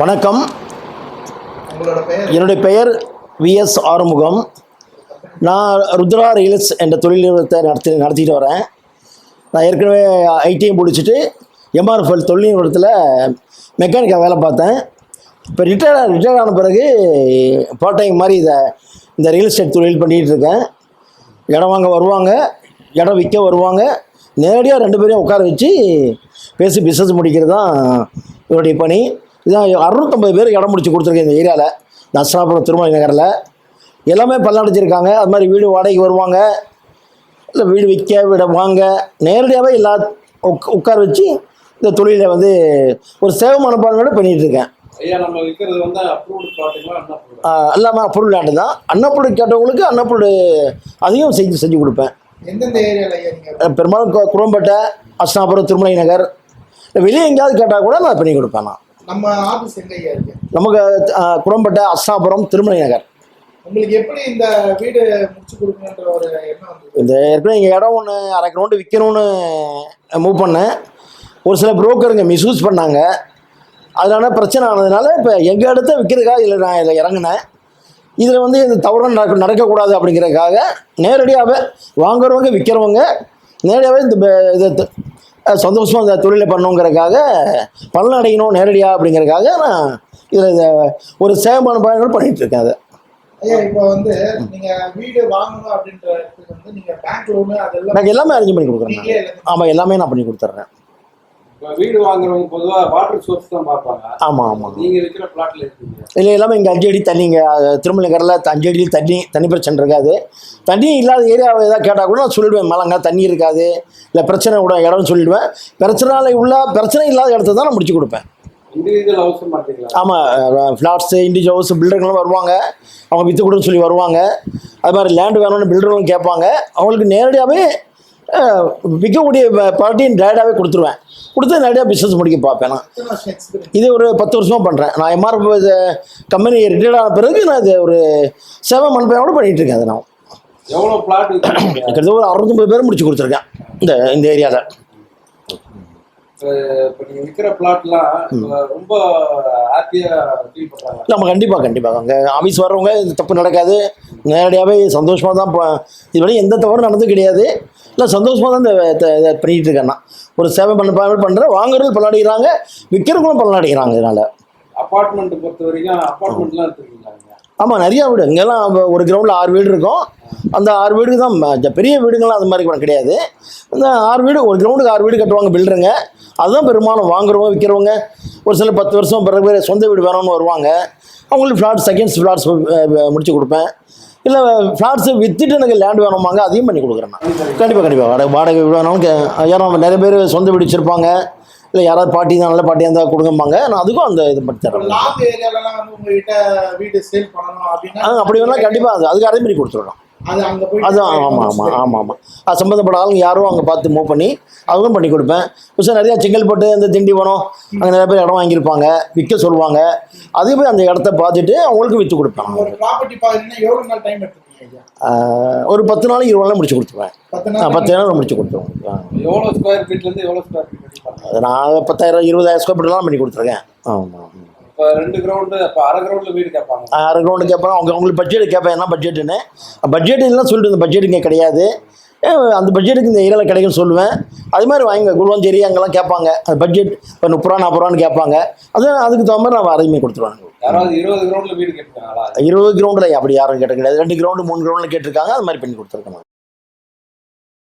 வணக்கம். என்னுடைய பெயர் என்னுடைய பெயர் விஎஸ் ஆறுமுகம். நான் ருத்ரா ரீல்ஸ் என்ற தொழில் நிறுவனத்தை நடத்தி நடத்திட்டு வரேன். நான் ஏற்கனவே ஐடிஐ முடிச்சுட்டு எம்ஆர்எஃப்எல் தொழில் நிறுவனத்தில் மெக்கானிக்காக வேலை பார்த்தேன். இப்போ ரிட்டையர் ரிட்டையர் ஆன பிறகு பார்ட் டைம் மாதிரி இதை இந்த ரியல் எஸ்டேட் தொழில் பண்ணிகிட்டு இருக்கேன். இடம் வாங்க வருவாங்க இடம் விற்க வருவாங்க. நேரடியாக ரெண்டு பேரையும் உட்கார வச்சு பேசி பிஸ்னஸ் முடிக்கிறது தான் என்னுடைய பணி. இதான் அறுநூத்தம்பது பேர் இடம் முடிச்சு கொடுத்துருக்கேன் இந்த ஏரியாவில் தசராபுரம் திருமலை நகரில். எல்லாமே பல்லடைச்சிருக்காங்க அது மாதிரி வீடு வாடகைக்கு வருவாங்க. இல்லை வீடு விற்க வீடை வாங்க. நேரடியாகவே எல்லா உக் உட்கார வச்சு இந்த தொழிலை வந்து ஒரு சேவை மனப்பான்மையோட ஆஹ் எல்லாமே அப்ரூவல் லேண்டு தான். அன்னப்பொருள் கேட்டவங்களுக்கு அன்னப்பொருள் அதையும் செஞ்சு செஞ்சு கொடுப்பேன். எந்தெந்த ஏரியால ஐயா நீங்க? அஹ் பெரும்பாலும் குரோம்பேட்டை அஸ்னாபுரம் திருமலை நகர். இல்லை வெளியே எங்கேயாவது கேட்டால் கூட நான் பண்ணி கொடுப்பேன் நான். நம்ம ஆபீஸ் எங்க ஐயா இருக்கு? நமக்கு குரோம்பேட்டை அஸ்னாபுரம் திருமலை நகர் உங்களுக்கு எப்படி இந்த வீடு முடிச்சு கொடுக்கணுன்ற ஒரு எண்ணம் இந்த ஏற்கனவே இங்கே இடம் ஒன்று அரை கிரவுண்டு விற்கணும்னு மூவ் பண்ணேன். ஒரு சில புரோக்கருங்க மிஸ்யூஸ் பண்ணாங்க. அதனால பிரச்சனை ஆனதுனால இப்போ எங்கள் இடத்த விற்கிறதுக்காக இதில் நான் இதில் இறங்கினேன். இதில் வந்து இந்த தவறு நடக்க நடக்கக்கூடாது அப்படிங்கிறதுக்காக நேரடியாகவே வாங்குறவங்க விற்கிறவங்க நேரடியாகவே இந்த இதை த- அஹ் சந்தோஷமா இந்த தொழிலை பண்ணணுங்கிறதுக்காக பலன் அடையணும் நேரடியாக அப்படிங்கிறதுக்காக நான் இதில் இதை ஒரு சேவமான பயன்கள் பண்ணிகிட்டு இருக்கேன் அதை. ஐயா இப்போ வந்து நீங்க வீடு வாங்கணும் அப்படின்றதுக்கு வந்து நீங்க பேங்க் லோனு அதெல்லாம் எனக்கு எல்லாமே அரேஞ்ச் பண்ணி கொடுக்குறேன் ஆமாம் எல்லாமே நான் பண்ணி கொடுத்துட்றேன். வீடு வாங்குறவங்க பொதுவாக வாட்டர் சோர்ஸ் தான் பார்ப்பாங்க. ஆமாம் ஆமாம் நீங்கள் இருக்கிற பிளாட்ல இருக்கீங்க. இல்லை எல்லாமே இங்கே அஞ்சு அடி தண்ணி இங்கே திருமலைக்கரில் அஞ்சு அடியில் தண்ணி தண்ணி பிரச்சனை இருக்காது. தண்ணி இல்லாத ஏரியாவை ஏதாவது கேட்டால் கூட நான் சொல்லிடுவேன் மலங்க தண்ணி இருக்காது. இல்லை பிரச்சனை கூட இடம்னு சொல்லிடுவேன். பிரச்சனை உள்ள பிரச்சனை இல்லாத இடத்த தான் நான் முடிச்சு கொடுப்பேன். இண்டிவிஜுவல் ஆமாம் ஃப்ளாட்ஸு இண்டிஜ் ஹவுஸ் பில்டர்களும் வருவாங்க. அவங்க விற்று கொடுன்னு சொல்லி வருவாங்க. அது மாதிரி லேண்டு வேணும்னு பில்டரும் கேட்பாங்க. அவங்களுக்கு நேரடியாகவே விற்கக்கூடிய பார்ட்டியும் டேரக்டாகவே கொடுத்துருவேன். கொடுத்து நேரடியாக பிஸ்னஸ் முடிக்க பார்ப்பேன் நான். இது ஒரு பத்து வருஷமாக பண்ணுறேன் நான் எம்ஆர்எஃப் கம்பெனி ரிட்டையர்ட் ஆன பிறகு நான் இது ஒரு சேவை மண்பையோட பண்ணிகிட்டு இருக்கேன் அதை நான். எவ்வளோ பிளாட் கிட்டத்தட்ட ஒரு அறுநூத்தம்பது பேர் முடிச்சு கொடுத்துருக்கேன் இந்த இந்த ஏரியாவில் நம்ம கண்டிப்பாக கண்டிப்பாக அங்கே ஆஃபீஸ் வர்றவங்க இது தப்பு நடக்காது. நேரடியாகவே சந்தோஷமாக தான் இப்போ இதுவரை எந்த தவறும் நடந்து கிடையாது. இல்லை சந்தோஷமாக தான் இந்த இதை பண்ணிகிட்டு இருக்கேன் நான் ஒரு சேவை பண்ண பண்ணுறேன் வாங்குறவங்க பலனடைகிறாங்க விற்கிறவங்களும் பலனடைகிறாங்க இதனால். அப்பார்ட்மெண்ட் பொறுத்த வரைக்கும் அப்பார்ட்மெண்ட்லாம் எடுத்துருக்கீங்களா ஆமாம் நிறையா வீடு. இங்கெல்லாம் ஒரு கிரவுண்டில் ஆறு வீடு இருக்கும். அந்த ஆறு வீடு தான் பெரிய வீடுங்கள்லாம் அது மாதிரி கூட கிடையாது. அந்த ஆறு வீடு ஒரு கிரவுண்டுக்கு ஆறு வீடு கட்டுவாங்க பில்டருங்க. அதுதான் பெரும்பாலும் வாங்குறவங்க விற்கிறவங்க ஒரு சில பத்து வருஷம் பிறகு சொந்த வீடு வேணும்னு வருவாங்க. அவங்களுக்கு ஃப்ளாட் செகண்ட்ஸ் ஃப்ளாட்ஸ் முடிச்சு கொடுப்பேன். இல்லை ஃப்ளாட்ஸு விற்றுட்டு எனக்கு லேண்ட் வேணுமாங்க அதையும் பண்ணி கொடுக்குறேன் நான். கண்டிப்பாக கண்டிப்பாக வாடகை வாடகை வீடு கே- யாரும் நிறைய பேர் சொந்த வீடு வச்சுருப்பாங்க. இல்லை யாராவது பாட்டி தான் நல்ல பாட்டியாக இருந்தால் கொடுங்கம்பாங்க. நான் அதுக்கும் அந்த இது பண்ணி தரேன். அப்படி வேணால் கண்டிப்பாக அது அதுக்கு அரேஞ்ச் பண்ணி கொடுத்துருவோம். அது அங்க போய் அது ஆமாம் ஆமாம் ஆமாம் ஆமாம் அது சம்மந்தப்பட்ட ஆளுங்க யாரும் அங்கே பார்த்து மூவ் பண்ணி அதுவும் பண்ணி கொடுப்பேன். புதுசாக நிறையா செங்கல்பட்டு இந்த திண்டிவனம் அங்கே நிறைய பேர் இடம் வாங்கியிருப்பாங்க விற்க சொல்லுவாங்க. அதுக்கு போய் அந்த இடத்த பார்த்துட்டு அவங்களுக்கு விற்று கொடுப்பேன். ஒரு ப்ராப்பர்ட்டி பாத்தீங்கன்னா எவ்வளவு நாள் டைம் எடுத்துக்கீங்க ஐயா? ஆஹ் ஒரு பத்து நாள் இருபது நாள் முடிச்சு கொடுத்துருவேன். பத்து நாள்? முடிச்சு கொடுத்துருவேன். ஆ. எவ்வளோ ஸ்கொயர் ஃபீட்லேருந்து எவ்வளோ ஸ்கொயர் ஃபீட் அடிப்பாங்க அது நான் பத்தாயிரம் இருபதாயிரம் ஸ்கொயர் ஃபீட்லாம் பண்ணி கொடுத்துருக்கேன். ரெண்டு கிரவுண்டு அப்போ அரை கிரவுண்டில் வீடு கேட்பாங்க அரை கிரவுண்டு கேட்பேன் அவங்க அவங்களுக்கு பட்ஜெட் கேட்பேன் என்ன பட்ஜெட்டுன்னு பட்ஜெட் இல்லைன்னா சொல்லிட்டு இந்த பட்ஜெட் இங்கே கிடையாது. அந்த பட்ஜெட்டுக்கு இந்த ஏரியாவில் கிடைக்கும்னு சொல்லுவேன். அது மாதிரி வாங்க குருவாஞ்சேரி அங்கெல்லாம் கேட்பாங்க அந்த பட்ஜெட் இப்போ முப்பது ரூபா நாற்பது ரூபான்னு கேட்பாங்க அது அதுக்கு தகுந்த மாதிரி நான் அரேஞ்ச் பண்ணி கொடுத்துருவேன் யாராவது இருபது கிரவுண்டில் வீடு கேட்பாங்களா இருபது கிரவுண்டில் அப்படி யாரும் கேட்ட கிடையாது. ரெண்டு கிரவுண்டு மூணு கிரவுண்டில் கேட்டிருக்காங்க. அது மாதிரி பண்ணி கொடுத்துருக்கேன் நான்.